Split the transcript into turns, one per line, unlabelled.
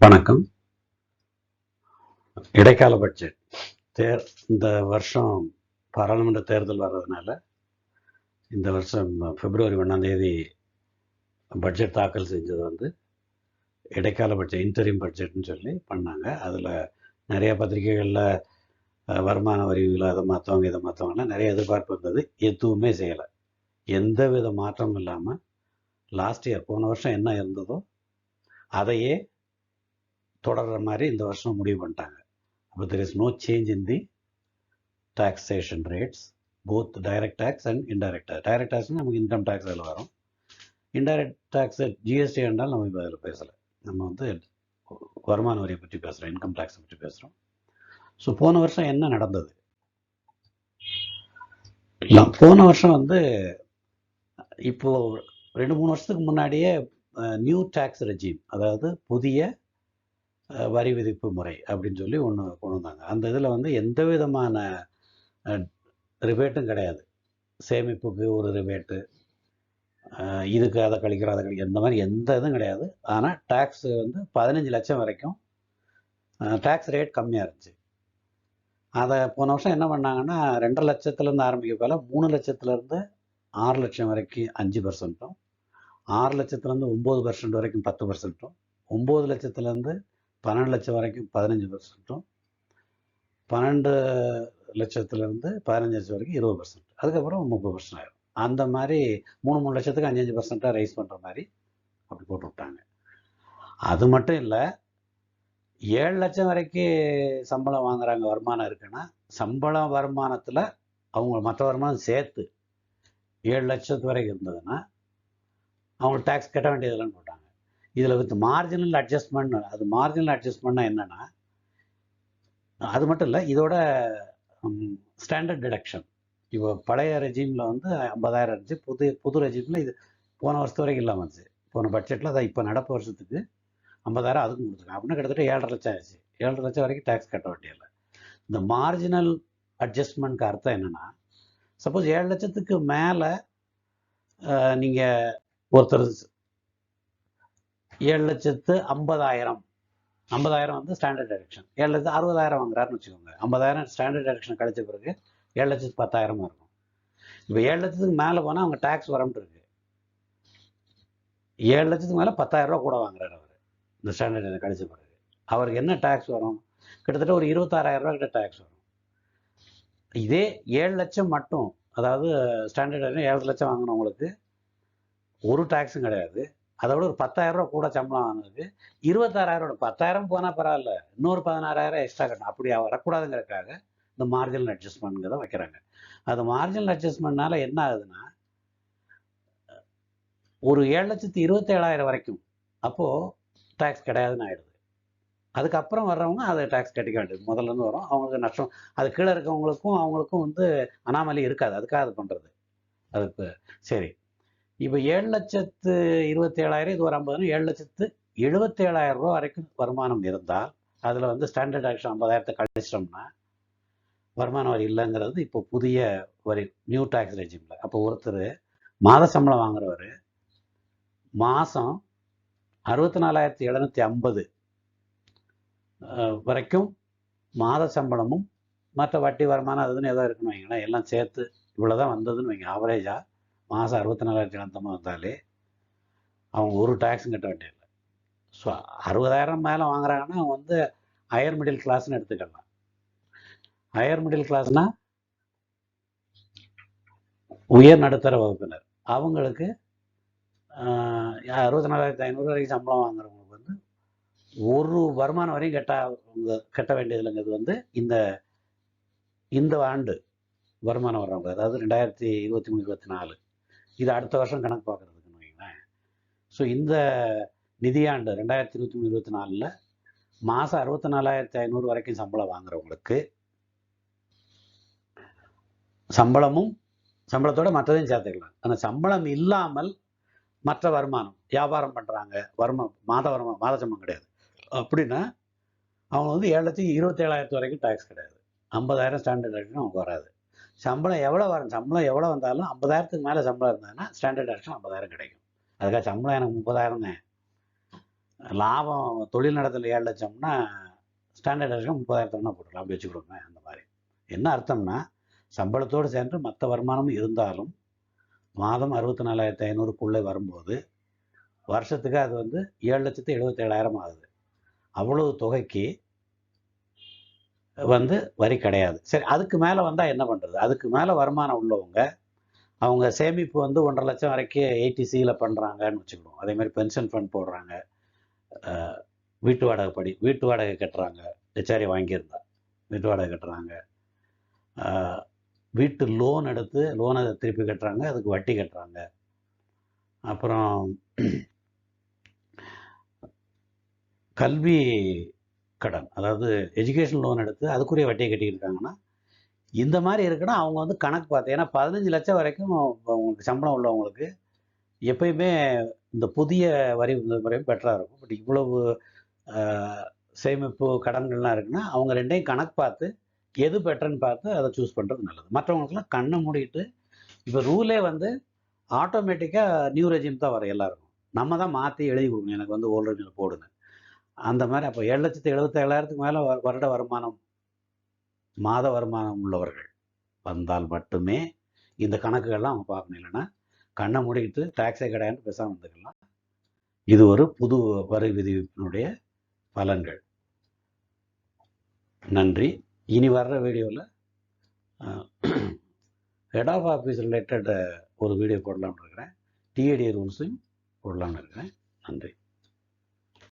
வணக்கம். இடைக்கால பட்ஜெட். தேர் இந்த வருஷம் பாராளுமன்ற தேர்தல் வர்றதுனால இந்த வருஷம் பிப்ரவரி ஒன்றாம் தேதி பட்ஜெட் தாக்கல் செஞ்சது வந்து இடைக்கால பட்ஜெட் இன்டரிம் பட்ஜெட்னு சொல்லி பண்ணாங்க. அதில் நிறைய பத்திரிகைகளில் வருமான வரிகளை அதை மாற்றவங்க இதை மாற்றவங்கலாம் நிறைய எதிர்பார்ப்பு இருந்தது. எதுவுமே செய்யலை. எந்த வித மாற்றமும் இல்லாமல் லாஸ்ட் இயர் போன வருஷம் என்ன இருந்ததோ அதையே தொடர்ற மாதிரி இந்த வருஷம் முடிவு பண்ணிட்டாங்க. அப்போ there is no change in the taxation rates both direct tax and indirect tax direct tax நமக்கு இன்கம் டேக்ஸ் அதில் வரும். இன்டைரக்ட் டேக்ஸ் ஜிஎஸ்டி என்றால் நம்ம இப்போ அதில் பேசலை. நம்ம வந்து வருமான வரியை பற்றி பேசுகிறோம் இன்கம் டேக்ஸை பற்றி பேசுகிறோம். ஸோ போன வருஷம் என்ன நடந்தது? போன வருஷம் வந்து இப்போ ரெண்டு மூணு வருஷத்துக்கு முன்னாடியே நியூ டேக்ஸ் ரெஜிம் அதாவது புதிய வரி விதிப்பு முறை அப்படின்னு சொல்லி ஒன்று கொண்டு வந்தாங்க. அந்த இதில் வந்து எந்த விதமான ரிபேட்டும் கிடையாது. சேமிப்புக்கு ஒரு ரிபேட்டு இதுக்கு அதை கழிக்கிற அதை கழிக்கிற இந்த மாதிரி எந்த இதுவும் கிடையாது. ஆனால் டேக்ஸ் வந்து பதினஞ்சு லட்சம் வரைக்கும் டேக்ஸ் ரேட் கம்மியாக இருந்துச்சு. அதை போன வருஷம் என்ன பண்ணாங்கன்னா ரெண்டரை லட்சத்துலேருந்து ஆரம்பிக்க போல மூணு லட்சத்துலேருந்து ஆறு லட்சம் வரைக்கும் அஞ்சு பர்சன்ட்டும் ஆறு லட்சத்துலேருந்து ஒம்பது பர்சன்ட் வரைக்கும் பத்து பர்சன்ட்டும் ஒம்பது லட்சத்துலேருந்து பன்னெண்டு லட்சம் வரைக்கும் பதினஞ்சு பர்சன்ட்டும் பன்னெண்டு லட்சத்துலேருந்து பதினஞ்சு லட்சம் வரைக்கும் இருபது பர்சன்ட் அதுக்கப்புறம் முப்பது பர்சன்ட் ஆயிரும். அந்த மாதிரி மூணு மூணு லட்சத்துக்கு அஞ்சஞ்சு பர்சன்ட்டாக ரைஸ் பண்ணுற மாதிரி அப்படி போட்டு விட்டாங்க. அது மட்டும் இல்லை ஏழு லட்சம் வரைக்கும் சம்பளம் வாங்குறாங்க வருமானம் இருக்குன்னா சம்பளம் வருமானத்தில் அவங்க மற்ற வருமானம் சேர்த்து ஏழு லட்சத்து வரைக்கும் இருந்ததுன்னா அவங்க டேக்ஸ் கட்ட வேண்டியதில்லைன்னு போட்டாங்க. இதில் வித் மார்ஜினல் அட்ஜஸ்ட்மெண்ட் அது மார்ஜினல் அட்ஜஸ்ட்மெண்ட்னா என்னென்னா அது மட்டும் இல்லை இதோட ஸ்டாண்டர்ட் டிடக்ஷன் இப்போ பழைய ரெஜிமில் வந்து ஐம்பதாயிரம் இருந்துச்சு புது புது ரெஜிமில் இது போன வருஷத்து வரைக்கும் இல்லாமல் இருந்துச்சு. போன பட்ஜெட்டில் அதை இப்போ நடப்பு வருஷத்துக்கு ஐம்பதாயிரம் அதுக்கும் கொடுத்துருக்காங்க. அப்படின்னா கிட்டத்தட்ட ஏழரை லட்சம் ஆயிடுச்சு. ஏழரை லட்சம் வரைக்கும் டேக்ஸ் கட்ட வேண்டியதில்லை. இந்த மார்ஜினல் அட்ஜஸ்ட்மெண்ட்க்கு அர்த்தம் என்னென்னா சப்போஸ் ஏழு லட்சத்துக்கு மேலே நீங்கள் ஒருத்தர் ஏழு லட்சத்து ஐம்பதாயிரம். ஐம்பதாயிரம் வந்து ஸ்டாண்டர்ட் டெடக்ஷன் ஏழு லட்சத்து அறுபதாயிரம் வாங்குறாருன்னு வச்சுக்கோங்க. ஐம்பதாயிரம் ஸ்டாண்டர்ட் டெடக்ஷன் கழிச்ச பிறகு ஏழு லட்சத்து பத்தாயிரமா இருக்கும். இப்போ ஏழு லட்சத்துக்கு மேலே போனால் அவங்க டேக்ஸ் வரம்ட்டு இருக்கு. ஏழு லட்சத்துக்கு மேலே பத்தாயிரம் ரூபா கூட வாங்குறாரு அவர். இந்த ஸ்டாண்டர்ட் கழிச்ச பிறகு. அவருக்கு என்ன டேக்ஸ் வரும்? கிட்டத்தட்ட ஒரு இருபத்தாறாயிரம் ரூபா கிட்ட டேக்ஸ் வரும். இதே ஏழு லட்சம் மட்டும் அதாவது ஸ்டாண்டர்ட் ஏழு லட்சம் வாங்கினவங்களுக்கு ஒரு டேக்ஸும் கிடையாது. அதை விட ஒரு பத்தாயிரம் ரூபா கூட சம்பளம் வாங்குறது இருபத்தாறாயிரம் ரூபா பத்தாயிரம் போனால் பரவாயில்ல. இன்னொரு பதினாறாயிரம் எக்ஸ்ட்ரா கட்டணும். அப்படி வரக்கூடாதுங்கிறதுக்காக இந்த மார்ஜினல் அட்ஜஸ்ட்மெண்ட்ங்கிறத வைக்கிறாங்க. அது மார்ஜினல் அட்ஜஸ்ட்மெண்ட்னால என்ன ஆகுதுன்னா ஒரு ஏழு லட்சத்தி இருபத்தேழாயிரம் வரைக்கும் அப்போது டேக்ஸ் கிடையாதுன்னு ஆயிடுது. அதுக்கப்புறம் வர்றவங்க அதை டேக்ஸ் கட்டிக்க வேண்டியது. முதல்ல இருந்து வரும். அவங்களுக்கு நஷ்டம். அது கீழே இருக்கவங்களுக்கும் அவங்களுக்கும் வந்து அனாமலி இருக்காது. அதுக்காக அது பண்ணுறது அதுக்கு சரி. இப்போ ஏழு லட்சத்து இருபத்தேழாயிரம் இது ஒரு ஐம்பது ஏழு லட்சத்து எழுபத்தேழாயிரம் ரூபா வரைக்கும் வருமானம் இருந்தால் அதில் வந்து ஸ்டாண்டர்ட் ஆக்ஷன் ஐம்பதாயிரத்தை கழிச்சிட்டோம்னா வருமான வரி இல்லைங்கிறது இப்போ புதிய வரி நியூ டேக்ஸ் ரெஜிமில் அப்போ ஒருத்தர் மாத சம்பளம் வாங்குறவர் மாதம் அறுபத்தி நாலாயிரத்தி எழுநூற்றி ஐம்பது வரைக்கும் மாத சம்பளமும் மற்ற வட்டி வருமானம் அதுன்னு ஏதோ இருக்குன்னு வைங்களேன் எல்லாம் சேர்த்து இவ்வளோ தான் வந்ததுன்னு வைங்க ஆவரேஜாக மாதம் அறுபத்தி நாலாயிரத்தி அந்தமாக வந்தாலே அவங்க ஒரு டேக்ஸும் கட்ட வேண்டியதில்லை. ஸோ அறுபதாயிரம் மேலே வாங்குறாங்கன்னா அவங்க வந்து ஹையர் மிடில் கிளாஸ்னு எடுத்துக்கலாம். ஹையர் மிடில் கிளாஸ்னா உயர் நடுத்தர வகுப்பினர். அவங்களுக்கு அறுபத்தி நாலாயிரத்தி ஐநூறு வரைக்கும் சம்பளம் வாங்குறவங்களுக்கு வந்து ஒரு வருமானம் வரையும் கட்ட அவங்க கட்ட வேண்டியதில்லைங்கிறது வந்து இந்த இந்த ஆண்டு வருமானம் வர்றவங்க அதாவது ரெண்டாயிரத்தி இருபத்தி மூணு இருபத்தி நாலு. இது அடுத்த வருஷம் கணக்கு பார்க்குறதுக்குன்னு வைங்களேன். ஸோ இந்த நிதியாண்டு ரெண்டாயிரத்தி இருபத்தி மூணு இருபத்தி நாலில் மாதம் அறுபத்தி நாலாயிரத்தி ஐநூறு வரைக்கும் சம்பளம் வாங்குறவங்களுக்கு சம்பளமும் சம்பளத்தோட மற்றதையும் சேர்த்துக்கலாம். ஆனால் சம்பளம் இல்லாமல் மற்ற வருமானம் வியாபாரம் பண்ணுறாங்க வருமானம் மாத வருமானம் மாத சம்பளம் கிடையாது. அப்படின்னா அவங்க வந்து ஏழு லட்சம் இருபத்தேழாயிரத்து வரைக்கும் டேக்ஸ் கிடையாது. ஐம்பதாயிரம் ஸ்டாண்டர்ட் வரைக்கும் அவங்க வராது. சம்பளம் எவ்வளோ வரும் சம்பளம் எவ்வளோ வந்தாலும் ஐம்பதாயிரத்துக்கு மேலே சம்பளம் இருந்தாங்கன்னா ஸ்டாண்டர்ட் ஆக்ஷன் ஐம்பதாயிரம் கிடைக்கும். அதுக்காக சம்பளம் எனக்கு முப்பதாயிரங்க லாபம் தொழில் நடத்தல ஏழு லட்சம்னா ஸ்டாண்டர்ட் ஆக்ஷன் முப்பதாயிரத்தம்னா போட்டுக்கலாம். அப்படி வச்சுக்கிடுங்க அந்த மாதிரி. என்ன அர்த்தம்னா சம்பளத்தோடு சேர்ந்து மற்ற வருமானமும் இருந்தாலும் மாதம் அறுபத்தி நாலாயிரத்தி ஐநூறுக்குள்ளே வரும்போது வருஷத்துக்கு அது வந்து ஏழு லட்சத்து எழுபத்தேழாயிரம் ஆகுது. அவ்வளவு தொகைக்கு வந்து வரி கிடையாது. சரி அதுக்கு மேலே வந்தால் என்ன பண்ணுறது அதுக்கு மேலே வருமானம் உள்ளவங்க அவங்க சேமிப்பு வந்து ஒன்றரை லட்சம் வரைக்கும் ஏடிசியில் பண்ணுறாங்கன்னு வச்சுக்கணும். அதேமாதிரி பென்ஷன் ஃபண்ட் போடுறாங்க. வீட்டு வாடகை படி வீட்டு வாடகை கட்டுறாங்க. ஹெச்ஆரி வாங்கியிருந்தா வீட்டு வாடகை கட்டுறாங்க. வீட்டு லோன் எடுத்து லோனை திருப்பி கட்டுறாங்க அதுக்கு வட்டி கட்டுறாங்க. அப்புறம் கல்வி கடன். அதாவது எஜுகேஷன் லோன் எடுத்து அதுக்குரிய வட்டியை கட்டிட்டு இருக்காங்கன்னா இந்த மாதிரி இருக்குன்னா அவங்க வந்து கணக்கு பார்த்து ஏன்னா பதினஞ்சு லட்சம் வரைக்கும் உங்களுக்கு சம்பளம் உள்ளவங்களுக்கு எப்பயுமே இந்த புதிய வரி முறையும் பெட்டராக இருக்கும். பட் இவ்வளவு சேமிப்பு கடன்கள்லாம் இருக்குன்னா அவங்க ரெண்டையும் கணக்கு பார்த்து எது பெட்டர்னு பார்த்து அதை சூஸ் பண்ணுறது நல்லது. மற்றவங்களுக்குலாம் கண்ணை மூடிட்டு இப்போ ரூலே வந்து ஆட்டோமேட்டிக்காக நியூ ரெஜிம் தான் வர எல்லாருக்கும். நம்ம தான் மாற்றி எழுதி கொடுக்கணும். எனக்கு வந்து ஓல்டு ரெஜிமில் போடுங்க. அந்த மாதிரி அப்போ ஏழு லட்சத்து எழுபத்தேழாயிரத்துக்கு மேலே வருட வருமானம் மாத வருமானம் உள்ளவர்கள். வந்தால் மட்டுமே இந்த கணக்குகள்லாம் அவங்க பார்க்கணும். இல்லைன்னா கண்ணை மூடிக்கிட்டு டாக்ஸே கிடையாது பேசாமல் வந்துக்கலாம் இது ஒரு புது வரி விதிப்பினுடைய பலன்கள். நன்றி. இனி வர்ற வீடியோவில் ஹெட் ஆஃப் ஆஃபீஸ் ரிலேட்டட் ஒரு வீடியோ போடலாம்னு இருக்கிறேன். டிஏடி ரூல்ஸையும் போடலாம்னு இருக்கிறேன். நன்றி.